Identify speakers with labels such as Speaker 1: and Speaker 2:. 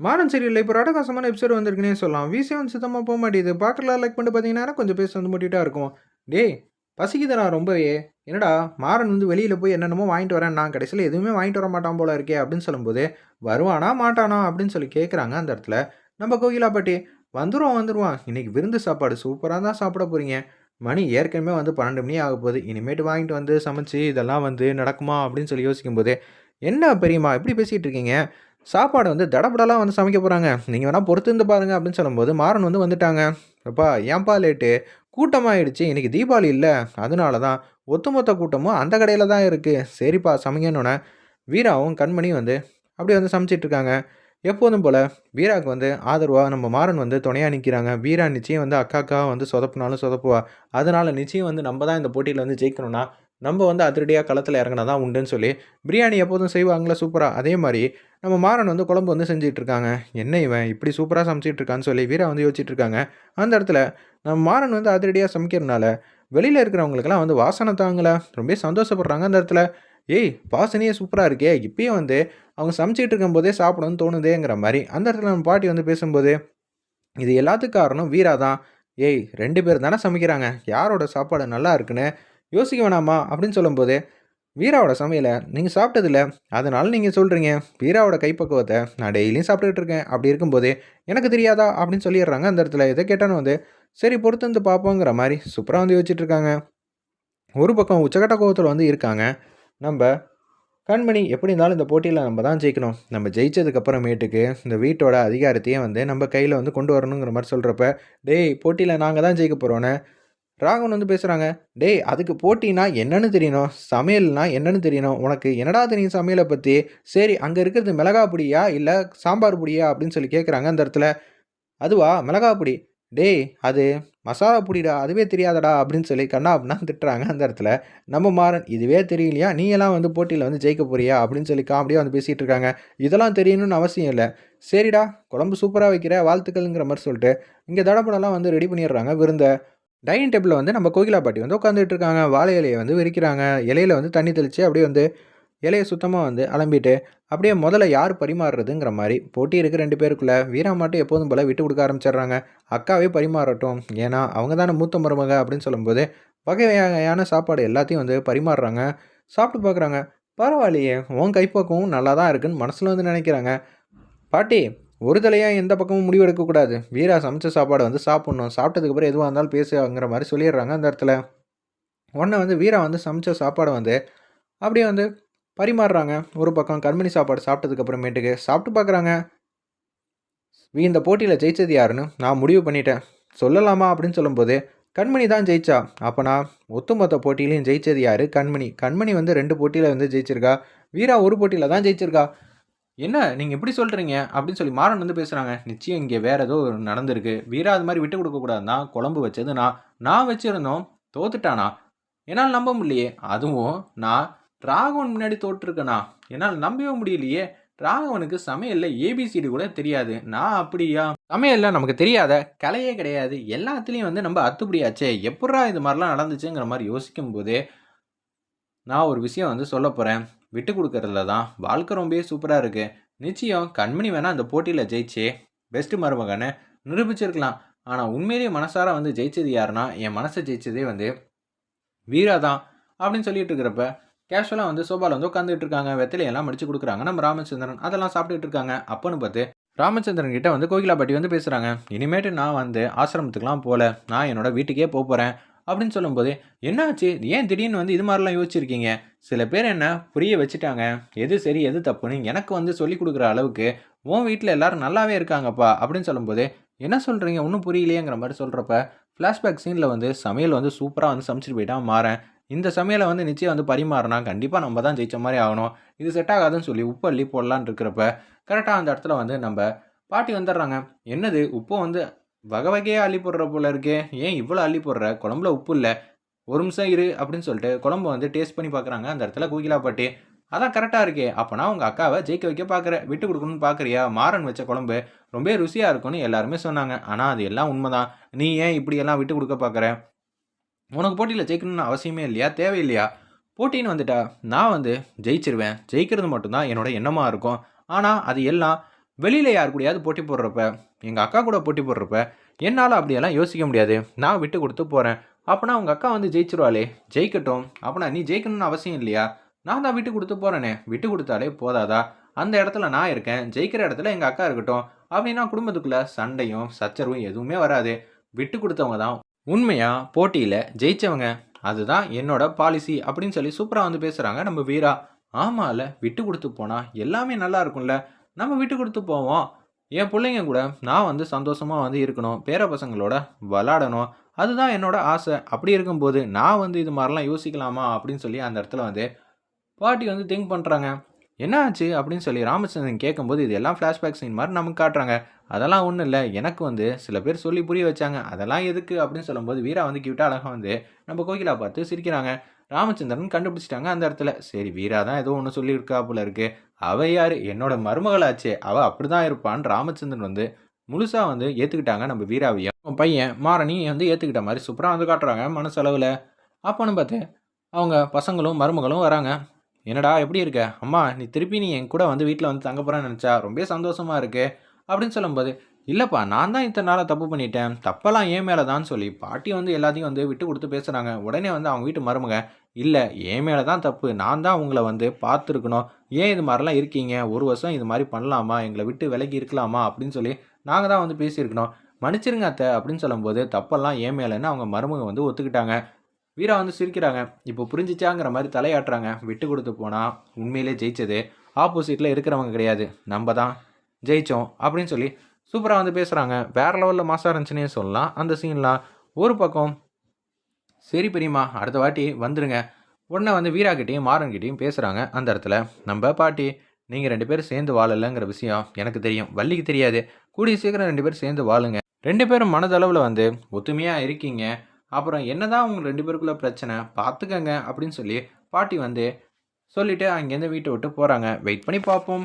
Speaker 1: மாறன் சீரியல்ல இப்போ ஒரு எபிசோடு வந்திருக்குனே சொல்லலாம். விசி வந்து சுத்தமாக போக மாட்டேங்குது. பார்க்கலாம் லைக் பண்ணிட்டு பார்த்தீங்கன்னா, கொஞ்சம் பேச வந்து மூட்டிட்டா இருக்கும். டேய் பசிக்குதுடா ரொம்பவே. என்னடா மாறன் வந்து வெளியில் போய் என்னென்னமோ வாங்கிட்டு வரேன் நான் கடைசியில் எதுவுமே வாங்கிட்டு வர மாட்டான் போல இருக்கே அப்படின்னு சொல்லும்போது, வருவானா மாட்டானா அப்படின்னு சொல்லி கேட்குறாங்க அந்த இடத்துல. நம்ம கோகிலா பாட்டி, வந்துடுவான் இன்றைக்கி விருந்து சாப்பாடு சூப்பராக தான் சாப்பிட போகிறீங்க மணி ஏற்கனவே வந்து 12 மணி ஆகப்போகுது. இனிமேட்டு வாங்கிட்டு வந்து சமைச்சு இதெல்லாம் வந்து நடக்குமா அப்படின்னு சொல்லி யோசிக்கும்போது, என்ன பெரியம்மா எப்படி பேசிகிட்டு இருக்கீங்க? சாப்பாடு வந்து தடபடலாம் வந்து சமைக்க போகிறாங்க நீங்கள் வேணால் பொறுத்து பொறுத்திருந்து பாருங்க அப்படின்னு சொல்லும்போது, மாறன் வந்து வந்துட்டாங்க. அப்பா ஏன்பா லேட்டு? கூட்டமாகிடுச்சு இன்றைக்கி தீபாவளி இல்லை அதனால தான். ஒத்துமொத்த கூட்டமும் அந்த கடையில் தான் இருக்குது சரிப்பா சமைங்கன்னொன்னே வீராவும் கண்மணியும் வந்து அப்படியே வந்து சமைச்சிட்டு இருக்காங்க. எப்போதும் போல் வீராவுக்கு வந்து ஆதரவாக நம்ம மாறன் வந்து துணையாக நிற்கிறாங்க வீரா நிச்சயம் வந்து அக்காக்கா வந்து சொதப்புனாலும் சொதப்புவா. அதனால் நிச்சயம் வந்து நம்ம தான் இந்த போட்டியில் வந்து ஜெயிக்கணும்னா, நம்ம வந்து அதிரடியாக களத்தில் இறங்கினா தான் உண்டுன்னு சொல்லி, பிரியாணி எப்போதும் செய்வாங்களே சூப்பராக அதே மாதிரி நம்ம மாறன் வந்து குழம்பு வந்து செஞ்சுட்டு இருக்காங்க. என்ன இவன் இப்படி சூப்பராக சமைச்சிட்டு இருக்கான்னு சொல்லி வீரா வந்து யோசிச்சுட்டு இருக்காங்க. அந்த இடத்துல நம்ம மாறன் வந்து அதிரடியாக சமைக்கிறனால, வெளியில் இருக்கிறவங்களுக்கெல்லாம் வந்து வாசனை தாங்கல. ரொம்பவே சந்தோஷப்படுறாங்க அந்த இடத்துல. "ஏய் வாசனையே சூப்பராக இருக்கே! இப்பயும் வந்து அவங்க சமைச்சிட்டு இருக்கும்போதே சாப்பிடணும்னு தோணுதேங்கிற மாதிரி அந்த இடத்துல நம்ம பாட்டி வந்து பேசும்போது, இது எல்லாத்துக்கும் காரணம் வீரா தான். "ஏய் ரெண்டு பேர் தானே சமைக்கிறாங்க. யாரோட சாப்பாடு நல்லா இருக்குன்னு யோசிக்க வேணாமா?" அப்படின்னு சொல்லும்போது, வீராவோட சமையலை நீங்கள் சாப்பிட்டதில்ல. அதனால் நீங்கள் சொல்கிறீங்க வீராவோட கைப்பக்குவத்தை நான் டெய்லியும் சாப்பிட்டுக்கிட்டு இருக்கேன். அப்படி இருக்கும்போது, எனக்கு தெரியாதா? அப்படின்னு சொல்லிடுறாங்க அந்த இடத்துல. எதை கேட்டாலும் வந்து, சரி பொறுத்து வந்து பார்ப்போங்கிற மாதிரி சூப்பராக வந்து யோசிச்சுட்டு இருக்காங்க. ஒரு பக்கம் உச்சகட்ட கோபத்தில் வந்து இருக்காங்க. நம்ம கண்மணி எப்படி இருந்தாலும் இந்த போட்டியில் நம்ம தான் ஜெயிக்கணும். நம்ம ஜெயிச்சதுக்கு அப்புறமேட்டுக்கு இந்த வீட்டோட அதிகாரத்தையே வந்து நம்ம கையில் வந்து கொண்டு வரணுங்கிற மாதிரி சொல்கிறப்ப "டேய் போட்டியில் நாங்கள் தான் ஜெயிக்க போகிறோன்னு ராகவன் வந்து பேசுகிறாங்க "டேய் அதுக்கு போட்டினா என்னன்னு தெரியணும். சமையல்னா என்னன்னு தெரியணும். உனக்கு என்னடா தெரியும் சமையலை பற்றி சரி அங்கே இருக்கிறது மிளகா பொடியா? இல்லை சாம்பார் பொடியா?" அப்படின்னு சொல்லி கேட்குறாங்க அந்த இடத்துல. "அதுவா மிளகா பொடி. டேய் அது மசாலா பொடிடா. அதுவே தெரியாதடா அப்படின்னு சொல்லி கண்ணா அப்படின்னா திட்டுறாங்க அந்த இடத்துல. நம்ம மாறன், "இதுவே தெரியலையா? நீ எல்லாம் வந்து போட்டியில் வந்து ஜெயிக்க போறியா?" அப்படின்னு சொல்லி காமெடியாக வந்து பேசிகிட்டு இருக்காங்க. இதெல்லாம் தெரியணும்னு அவசியம் இல்லை "சரிடா குழம்பு சூப்பராக வைக்கிற. வாழ்த்துக்கள்ங்கிற" மாதிரி சொல்லிட்டு, இங்கே தடப்படெல்லாம் வந்து ரெடி பண்ணிடுறாங்க விருந்தை டைனிங் டேபிளில் வந்து நம்ம கோகிலா பாட்டி வந்து உட்காந்துட்டு இருக்காங்க. வாழை இலையை வந்து விரிக்கிறாங்க. இலையில வந்து தண்ணி தெளித்து அப்படியே வந்து இலையை சுத்தமாக வந்து அலம்பிட்டு, அப்படியே முதல்ல யார் பரிமாறுறதுங்கிற மாதிரி போட்டி இருக்கு 2 பேருக்குள்ள. வீரா மட்டும் எப்போதும் போல் விட்டு கொடுக்க ஆரம்பிச்சிடுறாங்க. அக்காவே பரிமாறட்டும். ஏன்னா அவங்க தானே மூத்த மருமக அப்படின்னு சொல்லும்போது, வகை வகையான சாப்பாடு எல்லாத்தையும் வந்து பரிமாறுறாங்க. சாப்பிட்டு பார்க்குறாங்க. பரவாயில்லையே! உன் கைப்பக்குவம் நல்லா தான் இருக்குன்னு மனசில் வந்து நினைக்கிறாங்க. பாட்டி ஒரு தலையாக எந்த பக்கமும் முடிவு எடுக்கக்கூடாது. வீரா சமைச்ச சாப்பாடு வந்து சாப்பிட்ணும் சாப்பிட்டதுக்கு அப்புறம் இருந்தாலும் பேசுங்கிற மாதிரி சொல்லிடுறாங்க அந்த இடத்துல. உடனே வந்து வீரா வந்து சமைச்ச சாப்பாடு வந்து அப்படியே வந்து பரிமாறுறாங்க. ஒரு பக்கம் கண்மணி சாப்பாடு சாப்பிட்டதுக்கப்புறமேட்டுக்கு சாப்பிட்டு பார்க்குறாங்க. இந்த போட்டியில் ஜெயிச்சது யாருன்னு நான் முடிவு பண்ணிட்டேன். சொல்லலாமா? அப்படின்னு சொல்லும்போது, கண்மணி தான் ஜெயிச்சா. அப்பனா ஒத்துமொத்த போட்டியிலையும் ஜெயிச்சது யார் கண்மணி. கண்மணி வந்து ரெண்டு போட்டியில் வந்து ஜெயிச்சிருக்கா. வீரா ஒரு போட்டியில் தான் ஜெயிச்சிருக்கா. "என்ன நீங்கள் எப்படி சொல்கிறீங்க அப்படின்னு சொல்லி மாறன் வந்து பேசுகிறாங்க "நிச்சயம் இங்கே வேறு ஏதோ நடந்திருக்கு. வீரா அது மாதிரி விட்டு கொடுக்கக்கூடாதுன்னா குழம்பு வச்சது நான். நான் வச்சுருந்தோம் தோத்துட்டானா? என்னால் நம்ப முடியலையே. அதுவும் நான் ராகவன் முன்னாடி தோற்றுருக்கேனா? என்னால் நம்பவே முடியலையே. ராகவனுக்கு சமையலில் ஏபிசிடி கூட தெரியாது. நான் அப்படியா? சமையலில் நமக்கு தெரியாத கலையே கிடையாது. எல்லாத்துலேயும் வந்து நம்ம அத்துப்படியாச்சே. எப்புட்றா இது மாதிரிலாம் நடந்துச்சுங்கிற மாதிரி யோசிக்கும்போது, நான் ஒரு விஷயம் வந்து சொல்லப் போகிறேன் விட்டு கொடுக்கறதுல தான் வாழ்க்கை ரொம்பவே சூப்பராக இருக்குது நிச்சயம் கண்மணி வேணால் அந்த போட்டியில் ஜெயிச்சு பெஸ்ட்டு மருமகன்னு நிரூபிச்சிருக்கலாம். ஆனால் உண்மையிலேயே மனசார வந்து ஜெயிச்சது யாருன்னா, என் மனசை ஜெயிச்சதே வந்து வீரா தான்." அப்படின்னு சொல்லிட்டு இருக்கிறப்ப, கேஷுவலாக வந்து சோபாவில் வந்து உட்காந்துட்டு இருக்காங்க. வெத்தலையெல்லாம் முடிச்சு கொடுக்குறாங்க நம்ம ராமச்சந்திரன். அதெல்லாம் சாப்பிட்டுட்டு இருக்காங்க. அப்போன்னு பார்த்து ராமச்சந்திரன் கிட்ட வந்து கோகிலா பாட்டி வந்து பேசுகிறாங்க "இனிமேட்டு நான் வந்து ஆசிரமத்துக்குலாம் போகல நான் என்னோட வீட்டுக்கே போகிறேன் அப்படின்னு சொல்லும்போது, "என்னாச்சு? ஏன் திடீர்னு வந்து இது மாதிரிலாம் யோசிச்சிருக்கீங்க? சில பேர் என்ன புரிய வச்சுட்டாங்க. எது சரி, எது தப்புன்னு எனக்கு வந்து சொல்லிக் கொடுக்குற அளவுக்கு உன் வீட்டில் எல்லாரும் நல்லாவே இருக்காங்கப்பா." அப்படின்னு சொல்லும்போது, "என்ன சொல்கிறீங்க ஒன்றும் புரியலையேங்கிற" மாதிரி சொல்கிறப்ப ஃப்ளாஷ்பேக் சீனில் வந்து சமையல் வந்து சூப்பராக வந்து சமைச்சிட்டு போயிட்டான் மாறேன் இந்த சமையலை வந்து நிச்சயம் வந்து பரிமாறினா கண்டிப்பாக நம்ம தான் ஜெயிச்ச மாதிரி ஆகணும். இது செட் ஆகாதுன்னு சொல்லி உப்பு அள்ளி போடலான் இருக்கிறப்ப, கரெக்டாக அந்த இடத்துல வந்து நம்ம பாட்டி வந்துடுறாங்க. "என்னது உப்பை வந்து வகை வகையாக அள்ளி போடுற போல இருக்கே. ஏன் இவ்வளோ அள்ளி போடுற? குழம்புல உப்பு இல்லை ஒரு நிமிஷம் இரு." அப்படின்னு சொல்லிட்டு குழம்ப வந்து டேஸ்ட் பண்ணி பார்க்குறாங்க அந்த இடத்துல கூகிலா பாட்டி. "அதான் கரெக்டாக இருக்கே. அப்போனா உங்கள் அக்காவை ஜெயிக்க வைக்க பார்க்குற. விட்டு கொடுக்கணும்னு பார்க்குறியா? மாறன் வச்ச குழம்பு ரொம்பவே ருசியாக இருக்கும்னு எல்லாருமே சொன்னாங்க. ஆனால் அது எல்லாம் உண்மைதான் நீ ஏன் இப்படியெல்லாம் விட்டு கொடுக்க பார்க்குற? உனக்கு போட்டியில் ஜெயிக்கணும்னு அவசியமே இல்லையா? தேவையில்லையா? போட்டின்னு வந்துட்டா, நான் வந்து ஜெயிச்சிருவேன். ஜெயிக்கிறது மட்டும் தான் என்னோட எண்ணமாக இருக்கும். ஆனால் அது எல்லாம் வெளியில் யார் கூடயாவது போட்டி போடுறப்ப எங்கள் அக்கா கூட போட்டி போடுறப்ப என்னால் அப்படியெல்லாம் யோசிக்க முடியாது. நான் விட்டு கொடுத்து போகிறேன் அப்போனா உங்கள் அக்கா வந்து ஜெயிச்சிருவாளே. ஜெயிக்கட்டும். அப்போனா நீ ஜெயிக்கணும்னு அவசியம் இல்லையா? நான் தான் விட்டு கொடுத்து போகிறேனே விட்டு கொடுத்தாலே போதாதா? அந்த இடத்துல நான் இருக்கேன். ஜெயிக்கிற இடத்துல எங்கள் அக்கா இருக்கட்டும். அப்படின்னா குடும்பத்துக்குள்ளே சண்டையும் சச்சரவும் எதுவுமே வராது. விட்டு கொடுத்தவங்க தான் உண்மையாக போட்டியில் ஜெயித்தவங்க அதுதான் என்னோட பாலிசி அப்படின்னு சொல்லி சூப்பராக வந்து பேசுகிறாங்க நம்ம வீரா. ஆமால விட்டு கொடுத்து போனால் எல்லாமே நல்லா இருக்கும்ல. நம்ம விட்டு கொடுத்து போவோம். என் பிள்ளைங்க கூட நான் வந்து சந்தோஷமாக வந்து இருக்கணும். பேர பசங்களோட விளாடணும் அதுதான் என்னோட ஆசை. அப்படி இருக்கும்போது நான் வந்து இது மாதிரிலாம் யோசிக்கலாமா அப்படின்னு சொல்லி அந்த இடத்துல வந்து பாட்டி வந்து திங்க் பண்ணுறாங்க என்ன ஆச்சு அப்படின்னு சொல்லி ராமச்சந்திரன் கேட்கும்போது இது எல்லாம் ஃப்ளாஷ்பேக் சீன் மாதிரி நமக்கு காட்டுறாங்க. அதெல்லாம் ஒன்றும் இல்லை. எனக்கு வந்து சில பேர் சொல்லி புரிய வச்சாங்க. அதெல்லாம் எதுக்கு? அப்படின்னு சொல்லும்போது வீரா வந்து கியூட்டாக அழகாக வந்து நம்ம கோகிலா பார்த்து சிரிக்கிறாங்க. ராமச்சந்திரன் கண்டுபிடிச்சிட்டாங்க அந்த இடத்துல. சரி வீரா தான் ஏதோ ஒன்று சொல்லியிருக்கா போல இருக்கு. அவ யார்? என்னோட மருமகளாச்சே. அவ அப்படி தான் இருப்பான்னு ராமச்சந்திரன் வந்து முழுசாக வந்து ஏற்றுக்கிட்டாங்க நம்ம வீராவையும். அவன் பையன் மாரணி வந்து ஏற்றுக்கிட்ட மாதிரி சூப்பராக வந்து காட்டுறாங்க மனசளவில். அப்போன்னு பார்த்து அவங்க பசங்களும் மருமகளும் வராங்க. என்னடா எப்படி இருக்க? அம்மா நீ திருப்பி நீ என் கூட வந்து வீட்டில் வந்து தங்க போகிறேன்னு நினச்சா? ரொம்ப சந்தோஷமாக இருக்கு. அப்படின்னு சொல்லும்போது இல்லைப்பா நான் தான் இத்தனை நாளாக தப்பு பண்ணிட்டேன். தப்பெல்லாம் ஏன் மேலே தான் சொல்லி பாட்டி வந்து எல்லாத்தையும் வந்து விட்டு கொடுத்து பேசுகிறாங்க உடனே வந்து அவங்க வீட்டு மருமக இல்லை என் மேலே தான் தப்பு. நான் தான் உங்களை வந்து பார்த்துருக்கணும். ஏன் இது மாதிரிலாம் இருக்கீங்க? ஒரு வருஷம் இது மாதிரி பண்ணலாமா? எங்களை விட்டு விலகி இருக்கலாமா? அப்படின்னு சொல்லி நாங்கள் தான் வந்து பேசியிருக்கணும். மன்னிச்சிருங்க அத்தை அப்படின்னு சொல்லும்போது தப்பெல்லாம் ஏன் மேலேன்னு அவங்க மருமக வந்து ஒத்துக்கிட்டாங்க. வீரா வந்து சிரிக்கிறாங்க. இப்போ புரிஞ்சிச்சாங்கிற மாதிரி தலையாட்டுறாங்க. விட்டு கொடுத்து போனால் உண்மையிலே ஜெயிச்சது. ஆப்போசிட்டில் இருக்கிறவங்க கிடையாது. நம்ம தான் ஜெயித்தோம் அப்படின்னு சொல்லி சூப்பராக வந்து பேசுகிறாங்க வேறு லெவலில் மாசாக இருந்துச்சுன்னே சொல்லலாம். அந்த சீன்லாம் ஒரு பக்கம் சரி பெரியம்மா அடுத்த வாட்டி வந்துடுங்க உடனே வந்து வீராக்கிட்டேயும் மாறன்கிட்டையும் பேசுகிறாங்க அந்த இடத்துல நம்ம பாட்டி நீங்கள் ரெண்டு பேரும் சேர்ந்து வாழலைங்கிற விஷயம் எனக்கு தெரியும். வள்ளிக்கு தெரியாது. கூடிய சீக்கிரம் ரெண்டு பேரும் சேர்ந்து வாழுங்க. ரெண்டு பேரும் மனதளவில் வந்து ஒத்துமையாக இருக்கீங்க. அப்புறம் என்னதான் உங்க ரெண்டு பேருக்குள்ள பிரச்சனை? பார்த்துக்கங்க அப்படின்னு சொல்லி பாட்டி வந்து சொல்லிவிட்டு அங்கேருந்து வீட்டை விட்டு போகிறாங்க வெயிட் பண்ணி பார்ப்போம்.